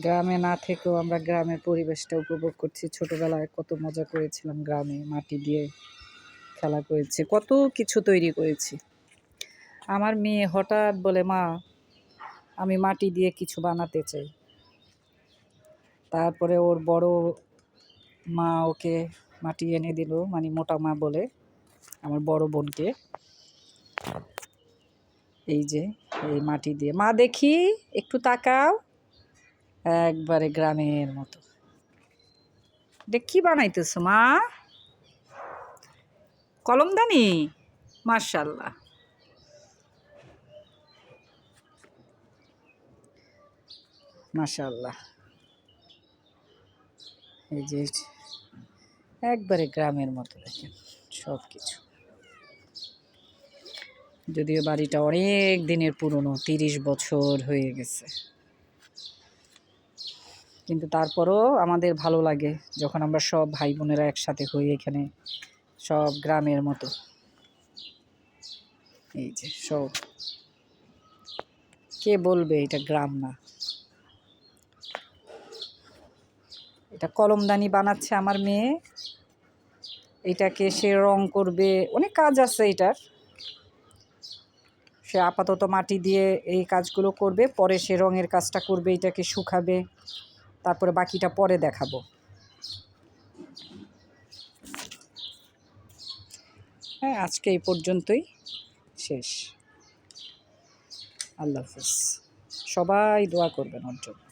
গ্রামে না থেকেও আমরা গ্রামের পরিবেশটা উপভোগ করছি। ছোটবেলায় কত মজা করেছিলাম গ্রামে, মাটি দিয়ে খেলা করেছি, কত কিছু তৈরি করেছি। আমার মেয়ে হঠাৎ বলে, মা, আমি মাটি দিয়ে কিছু বানাতে চাই। তারপরে ওর বড় মা ওকে মাটি এনে দিল মানে মোটা মা বলে, আমার বড় বোনকে। এই যে, এই মাটি দিয়ে। মা, দেখি, একটু তাকাও। একবারে গ্রামের মতো। এটা কি বানাইতেছো, মা? কলমদানি? মার্শাল্লাহ মাশাল্লাহ এই যে, একবারে গ্রামের মতো দেখেন সব কিছু যদিও বাড়িটা অনেক দিনের পুরনো, তিরিশ বছর হয়ে গেছে। কিন্তু তারপরও আমাদের ভালো লাগে যখন আমরা সব ভাই বোনেরা একসাথে হই এখানে, সব গ্রামের মতো। এই যে, সব। কে বলবে এটা গ্রাম না? এটা কলমদানি বানাচ্ছে আমার মেয়ে। এটাকে সে রং করবে, অনেক কাজ আছে এটার। সে আপাতত মাটি দিয়ে এই কাজগুলো করবে, পরে সে রঙের কাজটা করবে, এটাকে শুকাবে। তারপরে বাকিটা পরে দেখাবো। হ্যাঁ আজকে এই পর্যন্তই শেষ। আল্লাহ হাফিজ। সবাই দোয়া করবেন ওর জন্য